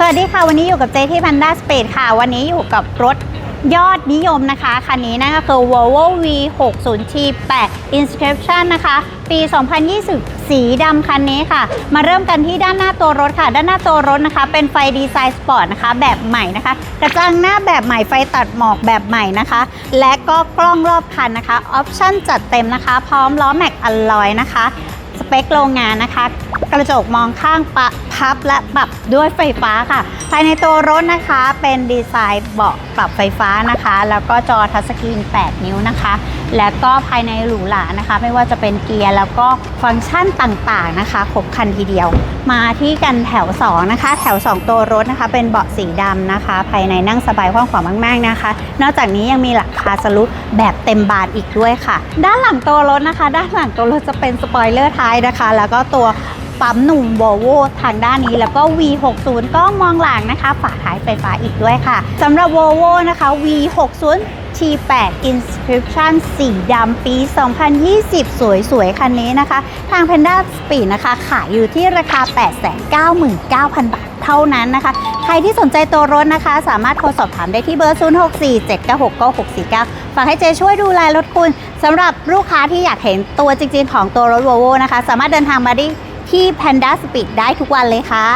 สวัสดีค่ะ วันนี้อยู่กับเจที่ Panda Speed ค่ะ วันนี้อยู่กับรถยอดนิยมนะคะ คันนี้นั่นก็คือ Volvo V60T8 Inscription นะคะ ปี 2020 สีดำคันนี้ค่ะ มาเริ่มกันที่ด้านหน้าตัวรถค่ะ ด้านหน้าตัวรถนะคะ เป็นไฟดีไซน์สปอร์ตนะคะ แบบใหม่นะคะ กระจังหน้าแบบใหม่ไฟตัดหมอกแบบใหม่นะคะ และก็กล้องรอบคันนะคะ ออปชั่นจัดเต็มนะคะ พร้อมล้อแม็กอลลอยนะคะ สเปคโรงงานนะคะ กระจกมองข้างปะพับและปรับด้วยไฟฟ้าค่ะ ภายในตัวรถนะคะเป็นดีไซน์เบาะปรับไฟฟ้านะคะ แล้วก็จอทัชสกรีน 8 นิ้วนะคะ แล้วก็ภายในหรูหรานะคะ ไม่ว่าจะเป็นเกียร์แล้วก็ฟังก์ชันต่างๆนะคะครบครันทีเดียว มาที่กันแถว 2 นะคะ แถว 2 ตัวรถนะคะ เป็นเบาะสีดำนะคะ ภายในนั่งสบายกว้างขวางมาก ๆนะคะ นอกจากนี้ยังมีหลังคาสลุปแบบเต็มบานอีกด้วยค่ะ ด้านหลังตัวรถนะคะ ด้านหลังตัวรถจะเป็นสปอยเลอร์ท้ายนะคะ แล้วก็ตัว ปั๊มหนุ่มโวโวทางด้านนี้ แล้วก็ V60 กล้องมองหลังนะคะ ฝาท้ายไฟฟ้าอีกด้วยค่ะสำหรับ Volvo นะคะ V60 T8 Inscription สีดำปี 2020 สวยๆ คันนี้นะคะ ทาง Panda Speed นะคะ ขายอยู่ที่ราคา 899,000 บาทเท่านั้นนะคะ ใครที่สนใจตัวรถนะคะ สามารถโทรสอบถามได้ที่เบอร์ 0647969649 ฝากให้เจช่วยดูแลรถคุณสำหรับลูกค้าที่อยากเห็นตัวจริงๆ ของตัวรถ Volvo นะคะ สามารถเดินทางมาได้ ที่ Panda Speed ได้ทุกวันเลยค่ะ